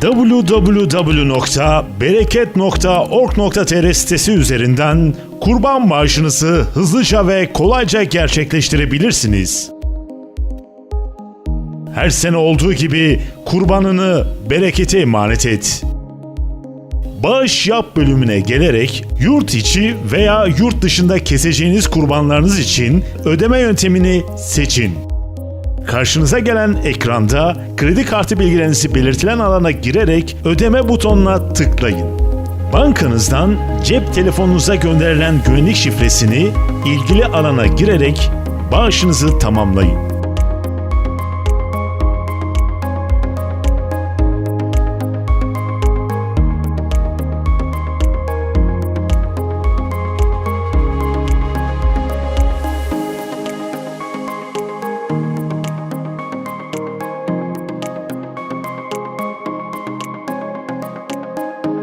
www.bereket.org.tr sitesi üzerinden kurban bağışınızı hızlıca ve kolayca gerçekleştirebilirsiniz. Her sene olduğu gibi kurbanını berekete emanet et. Bağış yap bölümüne gelerek yurt içi veya yurt dışında keseceğiniz kurbanlarınız için ödeme yöntemini seçin. Karşınıza gelen ekranda kredi kartı bilgilerinizi belirtilen alana girerek ödeme butonuna tıklayın. Bankanızdan cep telefonunuza gönderilen güvenlik şifresini ilgili alana girerek bağışınızı tamamlayın.